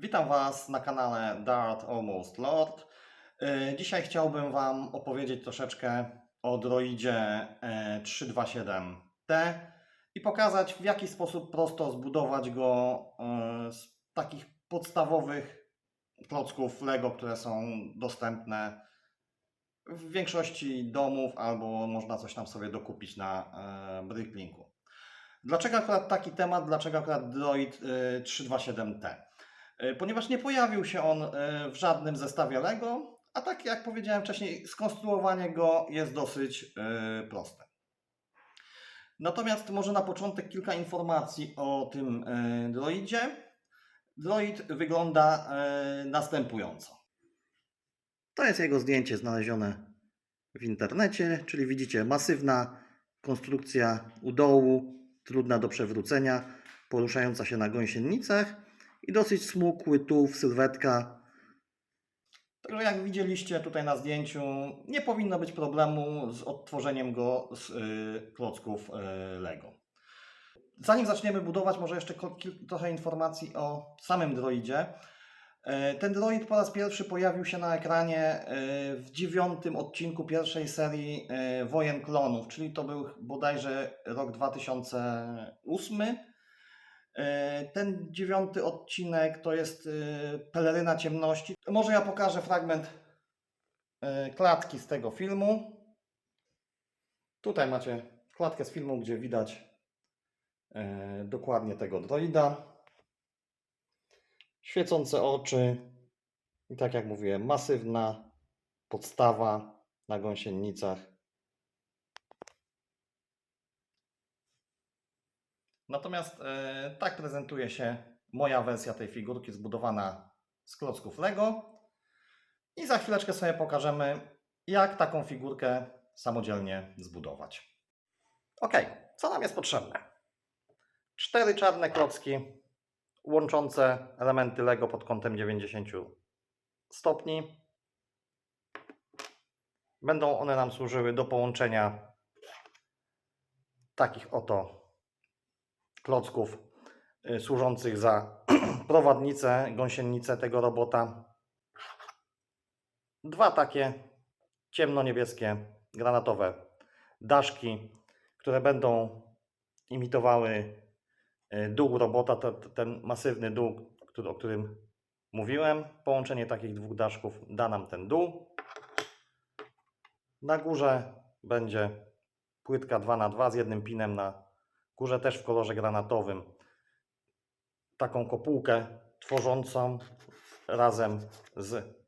Witam Was na kanale Dart Almost Lord. E, Dzisiaj chciałbym Wam opowiedzieć troszeczkę o droidzie e, 327T i pokazać w jaki sposób prosto zbudować go e, z takich podstawowych klocków Lego, które są dostępne w większości domów albo można coś tam sobie dokupić na e, Bricklinku. Dlaczego akurat taki temat? Dlaczego akurat Droid e, 327T? E, Ponieważ nie pojawił się on e, w żadnym zestawie Lego, a tak jak powiedziałem wcześniej, skonstruowanie go jest dosyć e, proste. Natomiast może na początek kilka informacji o tym droidzie. Droid wygląda następująco. To jest jego zdjęcie znalezione w internecie, czyli widzicie masywna konstrukcja u dołu, trudna do przewrócenia, poruszająca się na gąsienicach i dosyć smukły tułów, sylwetka. Także jak widzieliście tutaj na zdjęciu, nie powinno być problemu z odtworzeniem go z y, klocków y, Lego. Zanim zaczniemy budować, może jeszcze trochę informacji o samym droidzie. E, Ten droid po raz pierwszy pojawił się na ekranie e, w dziewiątym odcinku pierwszej serii e, Wojen Klonów, czyli to był bodajże rok 2008. E, Ten dziewiąty odcinek to jest e, Peleryna Ciemności. Może ja pokażę fragment e, klatki z tego filmu. Tutaj macie klatkę z filmu, gdzie widać dokładnie tego droida. Świecące oczy i tak jak mówiłem, masywna podstawa na gąsienicach. Natomiast e, tak prezentuje się moja wersja tej figurki zbudowana z klocków Lego. I za chwileczkę sobie pokażemy, jak taką figurkę samodzielnie zbudować. Ok, co nam jest potrzebne? Cztery czarne klocki łączące elementy Lego pod kątem 90 stopni. Będą one nam służyły do połączenia takich oto klocków y, służących za prowadnicę, gąsienicę tego robota. Dwa takie ciemno-niebieskie, granatowe daszki, które będą imitowały y, dół robota, te- te- ten masywny dół, o którym mówiłem. Połączenie takich dwóch daszków da nam ten dół. Na górze będzie płytka 2x2 z jednym pinem na górze też w kolorze granatowym. Taką kopułkę tworzącą razem z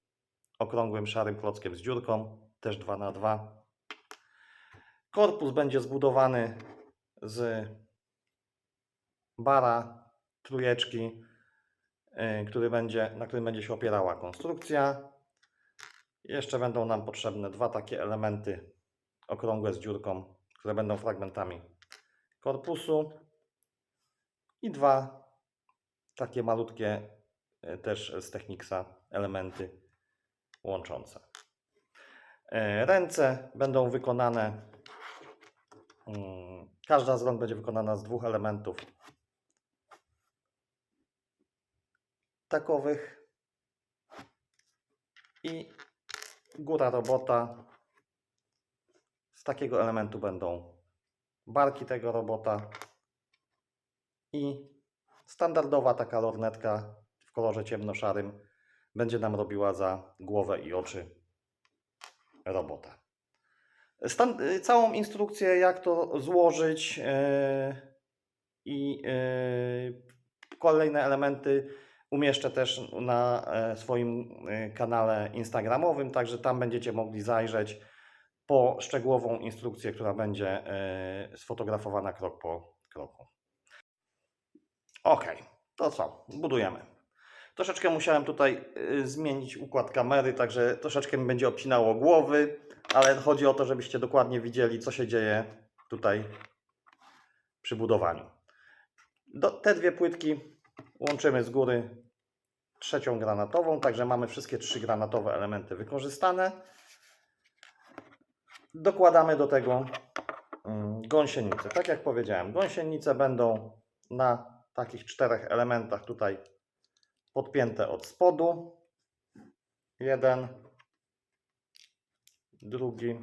okrągłym szarym klockiem z dziurką, też 2 na 2 Korpus będzie zbudowany z bara trójeczki, yy, który będzie, na którym będzie się opierała konstrukcja. Jeszcze będą nam potrzebne dwa takie elementy okrągłe z dziurką, które będą fragmentami korpusu i dwa takie malutkie e, też z Technicsa elementy łączące. E, Ręce będą wykonane, mm, każda z rąk będzie wykonana z dwóch elementów takowych i góra robota z takiego elementu będą barki tego robota i standardowa taka lornetka w kolorze ciemnoszarym będzie nam robiła za głowę i oczy robota. Stan- y, całą instrukcję, jak to złożyć yy, i yy, kolejne elementy umieszczę też na e, swoim e, kanale Instagramowym, także tam będziecie mogli zajrzeć po szczegółową instrukcję, która będzie e, sfotografowana krok po kroku. Ok, to co? Budujemy. Troszeczkę musiałem tutaj e, zmienić układ kamery, także troszeczkę mi będzie obcinało głowy, ale chodzi o to, żebyście dokładnie widzieli, co się dzieje tutaj przy budowaniu. Do, te dwie płytki łączymy z góry trzecią granatową, także mamy wszystkie trzy granatowe elementy wykorzystane. Dokładamy do tego mm, gąsienice. Tak jak powiedziałem, gąsienice będą na takich czterech elementach tutaj podpięte od spodu. Jeden, drugi,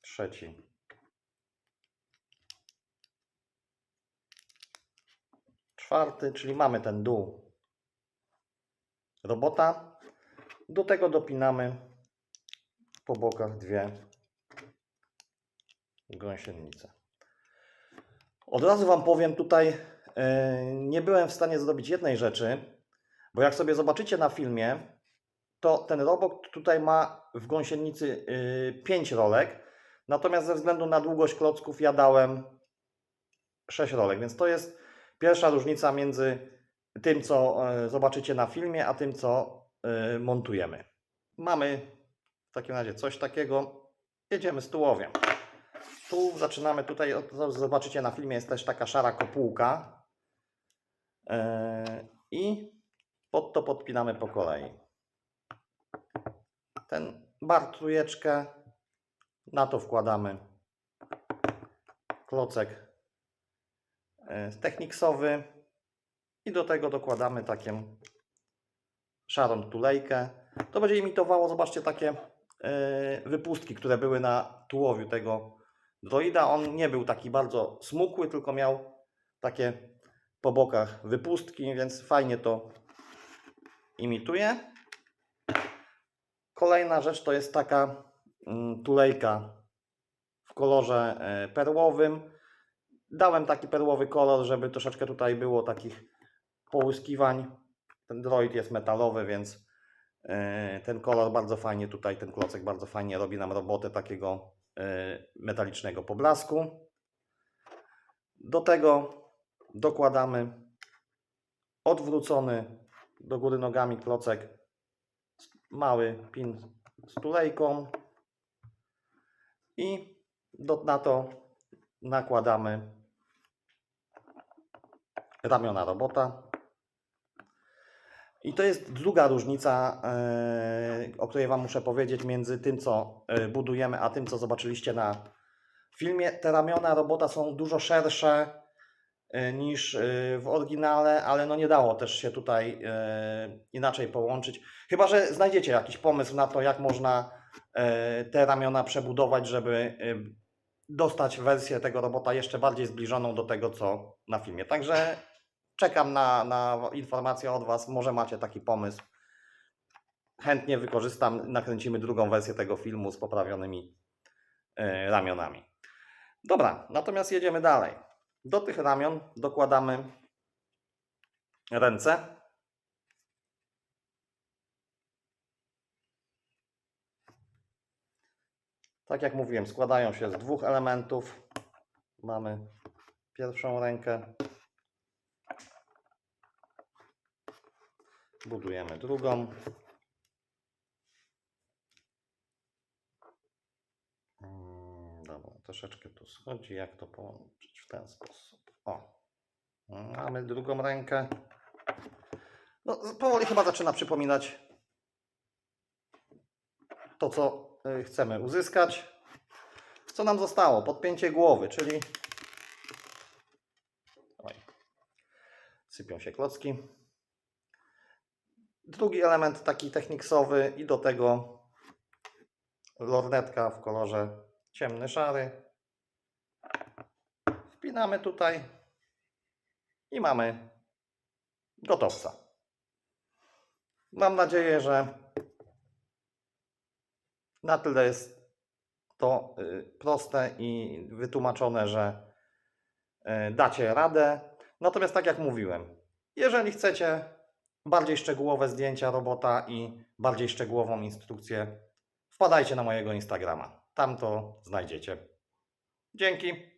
trzeci. Czwarty, czyli mamy ten dół robota. Do tego dopinamy po bokach dwie gąsienice. Od razu Wam powiem, tutaj e, nie byłem w stanie zrobić jednej rzeczy, bo jak sobie zobaczycie na filmie, to ten robot tutaj ma w gąsienicy 5 rolek, natomiast ze względu na długość klocków ja dałem 6 rolek, więc to jest pierwsza różnica między tym, co e, zobaczycie na filmie, a tym, co montujemy. Mamy w takim razie coś takiego. Jedziemy z tułowiem. Tu zaczynamy tutaj, zobaczycie na filmie, jest też taka szara kopułka. E, I pod to podpinamy po kolei. Ten bar trójeczkę, na to wkładamy klocek e, techniksowy i do tego dokładamy taką szarą tulejkę. To będzie imitowało, zobaczcie, takie e, wypustki, które były na tułowiu tego droida. On nie był taki bardzo smukły, tylko miał takie po bokach wypustki, więc fajnie to imituje. Kolejna rzecz to jest taka mm, tulejka w kolorze e, perłowym. Dałem taki perłowy kolor, żeby troszeczkę tutaj było takich połyskiwań. Ten droid jest metalowy, więc e, ten kolor bardzo fajnie tutaj, ten klocek bardzo fajnie robi nam robotę takiego e, metalicznego poblasku. Do tego dokładamy odwrócony do góry nogami klocek, mały pin z tulejką i do, na to nakładamy ramiona robota. I to jest druga różnica, e, o której Wam muszę powiedzieć, między tym, co e, budujemy, a tym, co zobaczyliście na filmie. Te ramiona robota są dużo szersze e, niż w oryginale, ale no nie dało też się tutaj inaczej połączyć. Chyba, że znajdziecie jakiś pomysł na to, jak można te ramiona przebudować, żeby dostać wersję tego robota jeszcze bardziej zbliżoną do tego, co na filmie. Także czekam na, na informację od Was. Może macie taki pomysł. Chętnie wykorzystam, nakręcimy drugą wersję tego filmu z poprawionymi e, ramionami. Dobra, natomiast jedziemy dalej. Do tych ramion dokładamy ręce. Tak jak mówiłem, składają się z dwóch elementów. Mamy pierwszą rękę, budujemy drugą. Mm, Dobra, troszeczkę tu schodzi. Jak to połączyć w ten sposób? O, mamy drugą rękę. No, powoli chyba zaczyna przypominać to, co y, chcemy uzyskać. Co nam zostało? Podpięcie głowy, czyli Oj. sypią się klocki. Drugi element taki techniksowy i do tego lornetka w kolorze ciemny szary. Wpinamy tutaj i mamy gotowca. Mam nadzieję, że na tyle jest to y, proste i wytłumaczone, że y, dacie radę. Natomiast tak jak mówiłem, jeżeli chcecie bardziej szczegółowe zdjęcia robota i bardziej szczegółową instrukcję, wpadajcie na mojego Instagrama. Tam to znajdziecie. Dzięki.